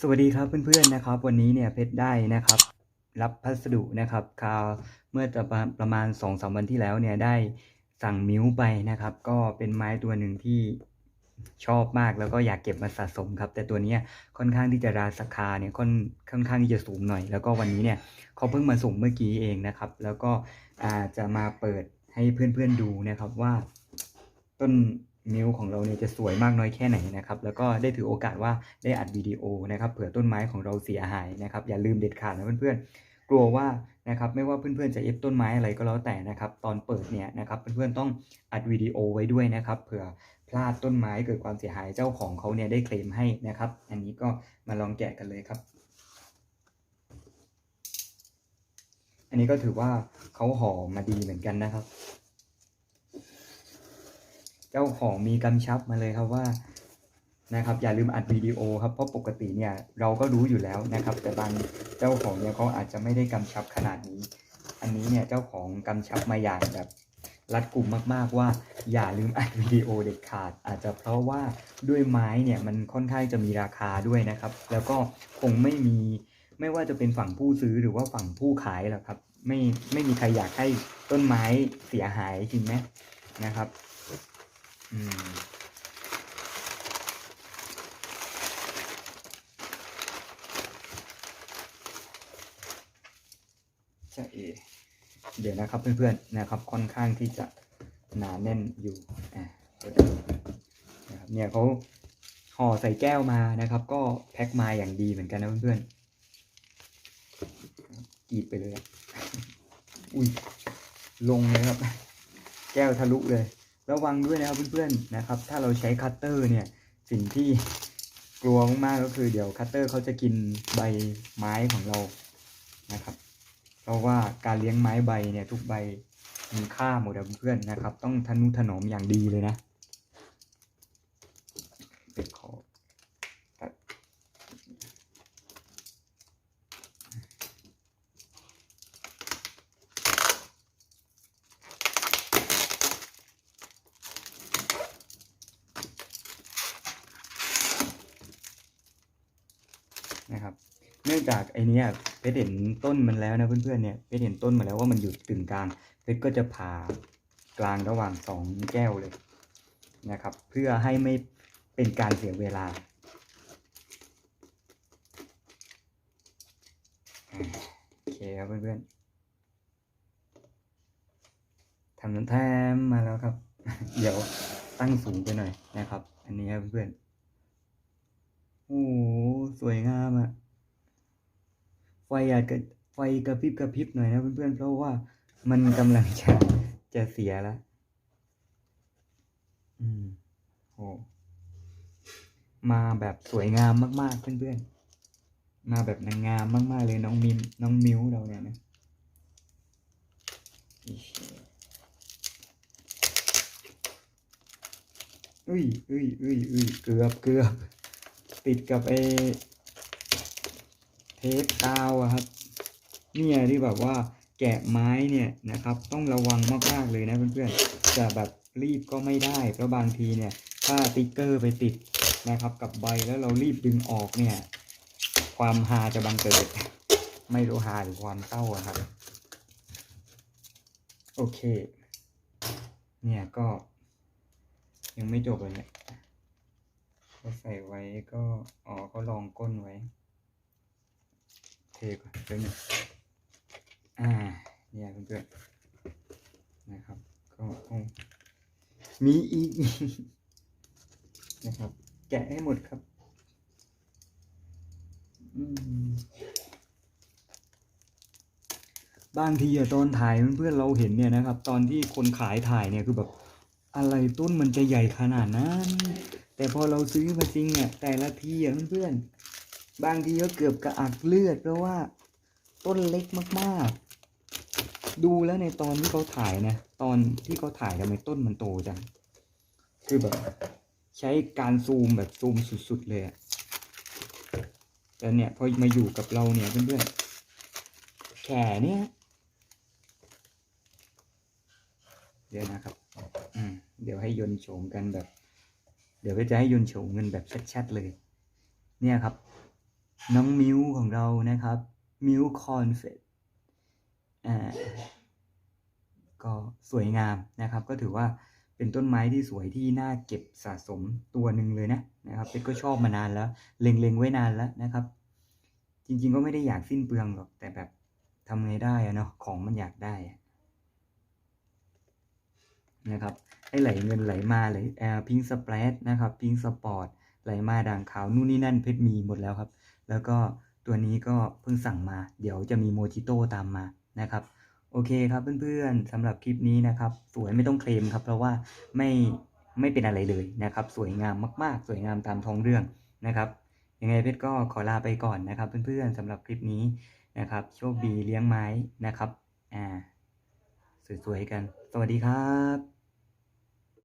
สวัสดีครับเพื่อนๆนะครับ วันนี้เนี่ยเพชรได้นะครับ รับพัสดุนะครับคราวเมื่อจะประมาณ2อสวันที่แล้วเนี่ยได้สั่งมิ้วไปนะครับ ก็เป็นไม้ตัวหนึ่งที่ชอบมากแล้วก็อยากเก็บมาสะสมครับ แต่ตัวนี้ค่อนข้างที่จะราคาเนี่ยค่อนค่อนข้างที่จะสูงหน่อย แล้วก็วันนี้เนี่ยเขาเพิ่งมาส่งเมื่อกี้เองนะครับ แล้วก็อาจะมาเปิดให้เพื่อนๆดูนะครับว่า ต้น มิ้วของเราเนี่ยจะสวยมากน้อยแค่ไหนนะครับ แล้วก็ได้ถือโอกาสว่าได้อัดวิดีโอนะครับ เผื่อต้นไม้ของเราเสียหายนะครับ อย่าลืมเด็ดขาดนะเพื่อนๆ กลัวว่านะครับไม่ว่าเพื่อนๆจะเอฟต้นไม้อะไรก็แล้วแต่นะครับ ตอนเปิดเนี่ยนะครับเพื่อนๆต้องอัดวิดีโอไว้ด้วยนะครับ เผื่อพลาดต้นไม้เกิดความเสียหายเจ้าของเขาเนี่ยได้เคลมให้นะครับ อันนี้ก็มาลองแกะกันเลยครับ อันนี้ก็ถือว่าเขาห่อมาดีเหมือนกันนะครับ เจ้าของมีกำชับมาเลยครับว่านะครับอย่าลืมอัดวิดีโอครับเพราะปกติเนี่ยเราก็รู้อยู่แล้วนะครับ แต่บางเจ้าของเนี่ยเขาอาจจะไม่ได้กำชับขนาดนี้ อันนี้เนี่ยเจ้าของกำชับมาอย่างแบบรัดกลุ่มมากๆว่า อย่าลืมอัดวิดีโอเด็ดขาด อาจจะเพราะว่าด้วยไม้เนี่ยมันค่อนข้างจะมีราคาด้วยนะครับ แล้วก็คงไม่มีไม่ว่าจะเป็นฝั่งผู้ซื้อหรือว่าฝั่งผู้ขายหรอกครับ ไม่ไม่มีใครอยากให้ต้นไม้เสียหายจริงไหมนะครับ อืมใช่เดี๋ยวนะครับเพื่อนๆนะครับค่อนข้างที่จะหนาแน่นอยู่อะนะครับเนี่ยเขาห่อใส่แก้วมานะครับ ก็แพ็คมาอย่างดีเหมือนกันนะเพื่อนๆกีดไปเลยอุ้ยลงเลยครับ แก้วทะลุเลย ระวังด้วยนะครับเพื่อนๆนะครับ ถ้าเราใช้คัตเตอร์เนี่ยสิ่งที่กลัวมากๆก็คือเดี๋ยวคัตเตอร์เขาจะกินใบไม้ของเรานะครับ เพราะว่าการเลี้ยงไม้ใบเนี่ยทุกใบมีค่าหมดเพื่อนๆนะครับ ต้องทนุถนอมอย่างดีเลยนะเป็ดขอ นะครับ เนื่องจากไอเนี้ยเพชรเห็นต้นมันแล้วนะเพื่อนๆเนี่ยเพชรเห็นต้นมาแล้วว่ามันอยู่กึ่งกลางเพชรก็จะผ่ากลางระหว่างสองแก้วเลยนะครับ เพื่อให้ไม่เป็นการเสียเวลาอ่าโอเคครับเพื่อนๆทำน้ำแทมมาแล้วครับ เดี๋ยวตั้งสูงไปหน่อยนะครับ อันนี้ครับเพื่อนๆ โอ้โหสวยงามอะไฟอาจจะไฟกระพริบกระพริบหน่อยนะเพื่อนๆเพราะว่ามันกำลังจะจะเสียแล้วอืมโหมาแบบสวยงามมากๆเพื่อนๆ มาแบบนางงามมากๆเลยน้องมิมน้องมิวเราเนี่ยนะอุ้ยอุ้ยอุ้ยอุ้ยเกือบเกือบ ติดกับไอ้เทปกาวอะครับ เนี่ยที่แบบว่าแกะไม้เนี่ยนะครับ ต้องระวังมากๆเลยนะเพื่อนๆจะแบบรีบก็ไม่ได้เพราะบางทีเนี่ย ถ้าติ๊กเกอร์ไปติดนะครับ กับใบแล้วเรารีบดึงออกเนี่ย ความฮาจะบังเกิด ไม่รู้ฮาหรือความเศร้าอะครับ โอเค เนี่ยก็ยังไม่จบเลยเนี่ย ก็ใส่ไว้ก็อ๋อก็ลองก้นไว้ เทก่อนเดี๋ยวหนึงอ่าเนี่ยเพื่อนๆนะครับ ก็มีอีกนะครับ แกะให้หมดครับบางทีอะตอนถ่ายเพื่อนๆเราเห็นเนี่ยนะครับ ตอนที่คนขายถ่ายเนี่ยคือแบบ อะไรต้นมันจะใหญ่ขนาดนั้น แต่พอเราซื้อมาจริงเนี่ยแต่ละทีอะเพื่อนๆ บางทีก็เกือบกระอักเลือดเพราะว่า ต้นเล็กมากๆ ดูแล้วในตอนที่เขาถ่ายนะ ตอนที่เขาถ่ายทำไมต้นมันโตจัง คือแบบ ใช้การซูมแบบซูมสุดๆเลยอะแต่เนี่ยพอมาอยู่กับเราเนี่ยเพื่อนๆ แข่เนี่ย เดี๋ยวนะครับ เดี๋ยวให้ยนโฉมกันแบบ เดี๋ยวก็จะให้ยนโฉมกันแบบชัดๆเลย เนี่ยครับ น้องมิวของเรานะครับ มิวคอนเฟตอ่าก็สวยงามนะครับ ก็ถือว่าเป็นต้นไม้ที่สวยที่น่าเก็บสะสมตัวหนึ่งเลยนะนะครับเพชรก็ชอบมานานแล้ว เล็งๆไว้นานแล้วนะครับ จริงๆก็ไม่ได้อยากสิ้นเปลืองหรอกแต่แบบทำไงได้อะเนาะของมันอยากได้อะ นะครับให้ไหลเงินไหลมาไหลแอร์พิงสเปรดนะครับพิงสปอร์ตไหลมาด่างขาวนู่นนี่นั่นเพชรมีหมดแล้วครับ แล้วก็ตัวนี้ก็เพิ่งสั่งมา เดี๋ยวจะมีโมจิโต้ตามมานะครับโอเคครับเพื่อนๆสำหรับคลิปนี้นะครับ สวยไม่ต้องเคลมครับ เพราะว่าไม่ไม่เป็นอะไรเลยนะครับ สวยงามมาก ๆ สวยงามตามท้องเรื่องนะครับยังไงเพชรก็ขอลาไปก่อนนะครับ เพื่อนๆสำหรับคลิปนี้นะครับ โชคดีเลี้ยงไม้นะครับอ่าสวยๆกัน สวัสดีครับ